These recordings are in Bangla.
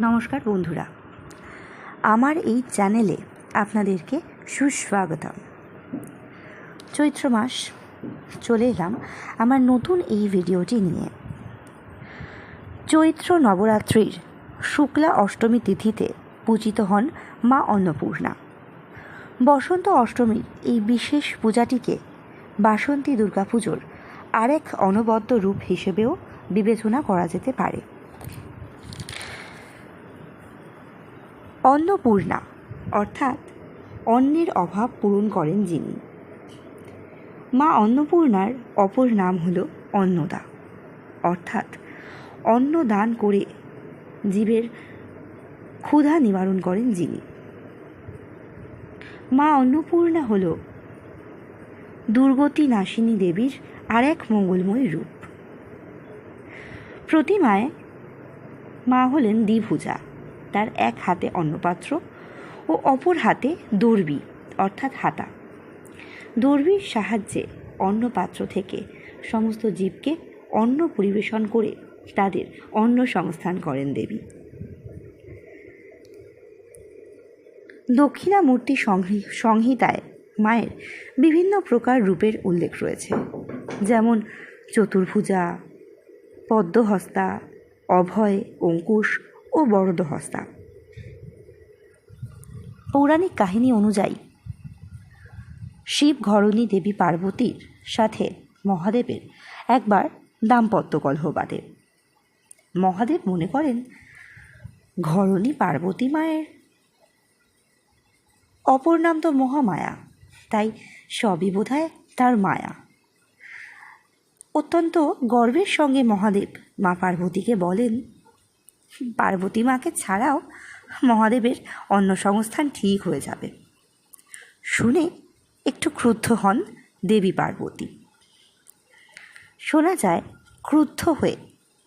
নমস্কার বন্ধুরা। আমার এই চ্যানেলে আপনাদেরকে সুস্বাগতম। চৈত্র মাস, চলে এলাম আমার নতুন এই ভিডিওটি নিয়ে। চৈত্র নবরাত্রির শুক্লা অষ্টমী তিথিতে পূজিত হন মা অন্নপূর্ণা। বসন্ত অষ্টমীর এই বিশেষ পূজাটিকে বাসন্তী দুর্গাপুজোর আরেক অনবদ্য রূপ হিসেবেও বিবেচনা করা যেতে পারে। অন্নপূর্ণা, অর্থাৎ অন্নের অভাব পূরণ করেন যিনি। মা অন্নপূর্ণার অপর নাম হল অন্নদা, অর্থাৎ অন্ন দান করে জীবের ক্ষুধা নিবারণ করেন যিনি। মা অন্নপূর্ণা হল দুর্গতি নাশিনী দেবীর আর এক মঙ্গলময় রূপ। প্রতিমায় মা হলেন দ্বিভুজা তার এক হাতে অন্নপাত্র ও অপর হাতে দর্বি, অর্থাৎ হাতা। দর্বির সাহায্যে অন্নপাত্র থেকে সমস্ত জীবকে অন্ন পরিবেশন করে তাদের অন্ন সংস্থান করেন দেবী। দক্ষিণামূর্তি সংহি- সংহিতায় মায়ের বিভিন্ন প্রকার রূপের উল্লেখ রয়েছে। যেমন চতুর্ভুজা, পদ্মহস্তা, অভয়, অঙ্কুশ ও বরদহস্তা। পৌরাণিক কাহিনী অনুযায়ী শিব ঘরণী দেবী পার্বতীর সাথে মহাদেবের একবার দাম্পত্য কলহ বাঁধে। মহাদেব মনে করেন, ঘরণী পার্বতী মায়ের। অপর নাম তো মহামায়া, তাই সবই বোধহয় তার মায়া। অত্যন্ত গর্বের সঙ্গে মহাদেব মা পার্বতীকে বলেন পার্বতী মাকে ছাড়াও মহাদেবের অন্ন সংস্থান ঠিক হয়ে যাবে। শুনে একটু ক্রুদ্ধ হন দেবী পার্বতী। শোনা যায়, ক্রুদ্ধ হয়ে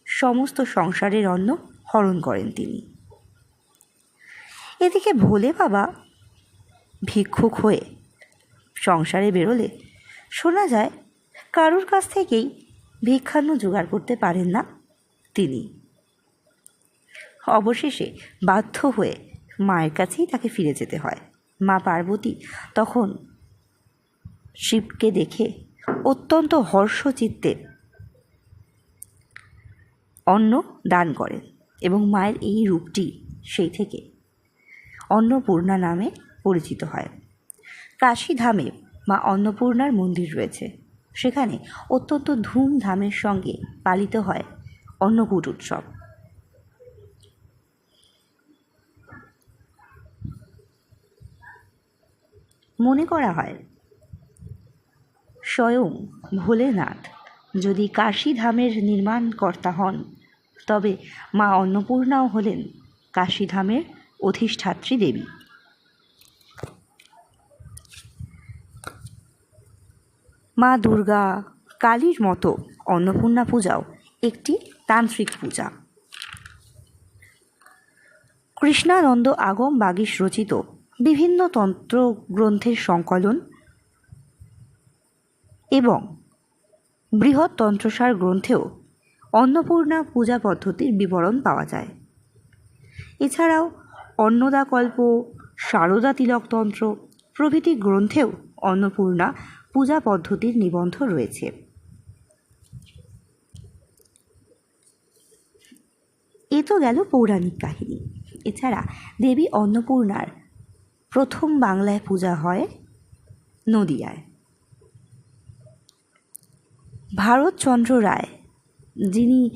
সমস্ত সংসারের অন্ন হরণ করেন তিনি। এদিকে ভোলে বাবা ভিক্ষুক হয়ে সংসারে বেরোলে শোনা যায়, কারুর কাছ থেকেই ভিক্ষান্ন জোগাড় করতে পারেন না তিনি। অবশেষে বাধ্য হয়ে মায়ের কাছেই তাকে ফিরে যেতে হয়। মা পার্বতী তখন শিবকে দেখে অত্যন্ত হর্ষচিত্তে অন্ন দান করেন এবং মায়ের এই রূপটি সেই থেকে অন্নপূর্ণা নামে পরিচিত হয়। কাশীধামে মা অন্নপূর্ণার মন্দির রয়েছে। সেখানে অত্যন্ত ধুমধামের সঙ্গে পালিত হয় অন্নকূট উৎসব। মনে করা হয়। স্বয়ং ভোলেনাথ যদি কাশীধামের নির্মাণকর্তা হন, তবে মা অন্নপূর্ণাও হলেন কাশীধামের অধিষ্ঠাত্রী দেবী। মা দুর্গা কালীর মতো অন্নপূর্ণা পূজাও একটি তান্ত্রিক পূজা। কৃষ্ণানন্দ আগম বাগীশ রচিত বিভিন্ন তন্ত্র গ্রন্থের সংকলন এবং বৃহৎ তন্ত্রসার গ্রন্থেও অন্নপূর্ণা পূজা পদ্ধতির বিবরণ পাওয়া যায়। এছাড়াও অন্নদা অন্নদাকল্প, সারদা তিলকতন্ত্র প্রভৃতি গ্রন্থেও অন্নপূর্ণা পূজা পদ্ধতির নিবন্ধ রয়েছে। এ তো গেল পৌরাণিক কাহিনী। এছাড়া দেবী অন্নপূর্ণার প্রথম বাংলায় পূজা হয় নদিয়ায়। ভারতচন্দ্র রায়, যিনি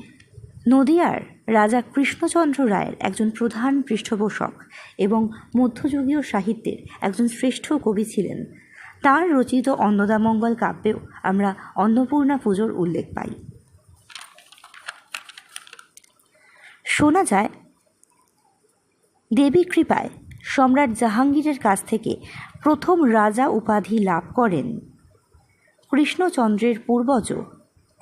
নদিয়ার রাজা কৃষ্ণচন্দ্র রায়ের একজন প্রধান পৃষ্ঠপোষক এবং মধ্যযুগীয় সাহিত্যের একজন শ্রেষ্ঠ কবি ছিলেন, তাঁর রচিত অন্নদামঙ্গল কাব্যেও আমরা অন্নপূর্ণা পুজোর উল্লেখ পাই। শোনা যায় দেবী কৃপায় সম্রাট জাহাঙ্গীরের কাছ থেকে প্রথম রাজা উপাধি লাভ করেন। কৃষ্ণচন্দ্রের পূর্বজ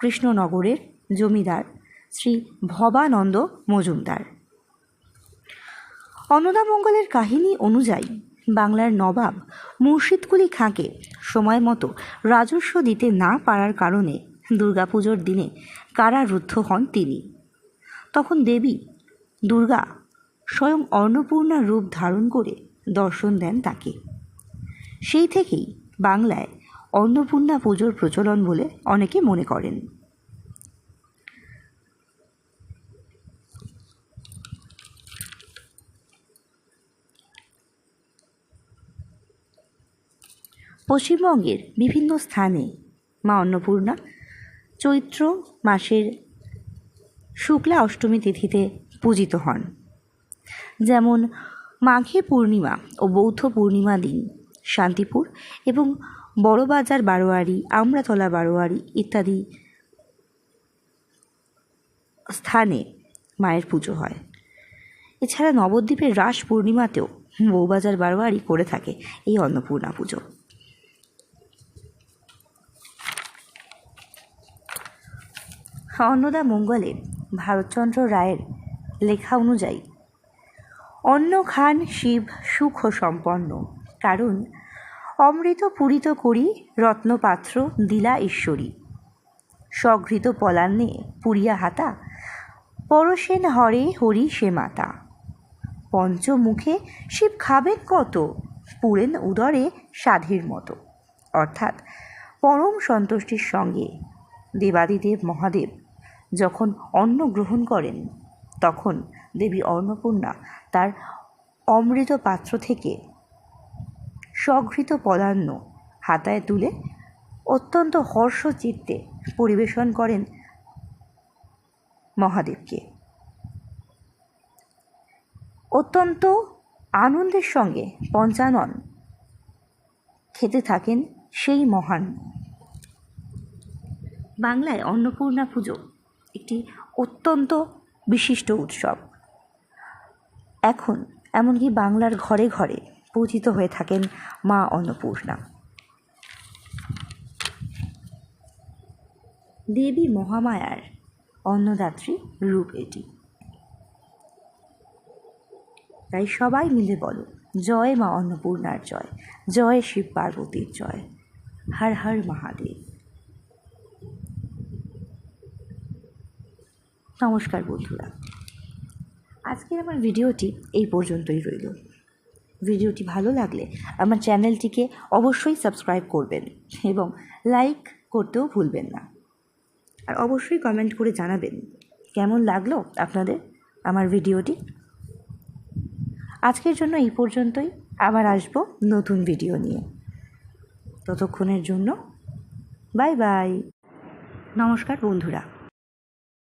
কৃষ্ণনগরের জমিদার শ্রী ভবানন্দ মজুমদার। অন্নদামঙ্গলের কাহিনী অনুযায়ী বাংলার নবাব মুর্শিদকুলি খাঁকে সময় মতো রাজস্ব দিতে না পারার কারণে দুর্গাপুজোর দিনে কারারুদ্ধ হন তিনি। তখন দেবী দুর্গা স্বয়ং অন্নপূর্ণা রূপ ধারণ করে দর্শন দেন তাকে। সেই থেকেই বাংলায় অন্নপূর্ণা পুজোর প্রচলন বলে অনেকে মনে করেন। পশ্চিমবঙ্গের বিভিন্ন স্থানে মা অন্নপূর্ণা চৈত্র মাসের শুক্লা অষ্টমী তিথিতে পূজিত হন। যেমন মাঘে পূর্ণিমা ও বৌদ্ধ পূর্ণিমা দিন, শান্তিপুর এবং বড়বাজার বারোয়ারি, আমরাতলা বারোয়ারি ইত্যাদি স্থানে মায়ের পুজো হয়। এছাড়া নবদ্বীপের রাস পূর্ণিমাতেও বৌবাজার বারোয়ারি করে থাকে এই অন্নপূর্ণা পুজো। অন্নদা মঙ্গলে ভারতচন্দ্র রায়ের লেখা অনুযায়ী অন্ন খান শিব সুখ সম্পন্ন। কারণ, অমৃত পূরিত করি রত্নপাত্র দিলা ঈশ্বরী। সঘৃত পলান্নে পুরিয়া হাতা, পরশেন হরে হরি সে মাতা। পঞ্চমুখে শিব খাবেন কত? পুরেন উদরে সাধীর মতো। অর্থাৎ, পরম সন্তুষ্টির সঙ্গে দেবাদিদেব মহাদেব যখন অন্ন গ্রহণ করেন তখন দেবী অন্নপূর্ণা তার অমৃত পাত্র থেকে সঘৃত পদান্ন হাতায় তুলে অত্যন্ত হর্ষ চিত্তে পরিবেশন করেন মহাদেবকে। অত্যন্ত আনন্দের সঙ্গে পঞ্চানন খেতে থাকেন সেই মহান। বাংলায় অন্নপূর্ণা পুজো একটি অত্যন্ত বিশিষ্ট উৎসব। এখন এমনকি বাংলার ঘরে ঘরে পূজিত হয়ে থাকেন মা অন্নপূর্ণা। দেবী মহামায়ার অন্নদাত্রী রূপ এটি। তাই সবাই মিলে বলো, জয় মা অন্নপূর্ণার জয় জয় শিব পার্বতীর জয়। হর হর মহাদেব। নমস্কার বন্ধুরা। আজকের আমার ভিডিওটি এই পর্যন্তই রইল। ভিডিওটি ভালো লাগলে আমার চ্যানেলটিকে অবশ্যই সাবস্ক্রাইব করবেন এবং লাইক করতেও ভুলবেন না। আর অবশ্যই কমেন্ট করে জানাবেন, কেমন লাগল আপনাদের আমার ভিডিওটি? আজকের জন্য এই পর্যন্তই। আবার আসব নতুন ভিডিও নিয়ে। ততক্ষণের জন্য বাই বাই। নমস্কার বন্ধুরা।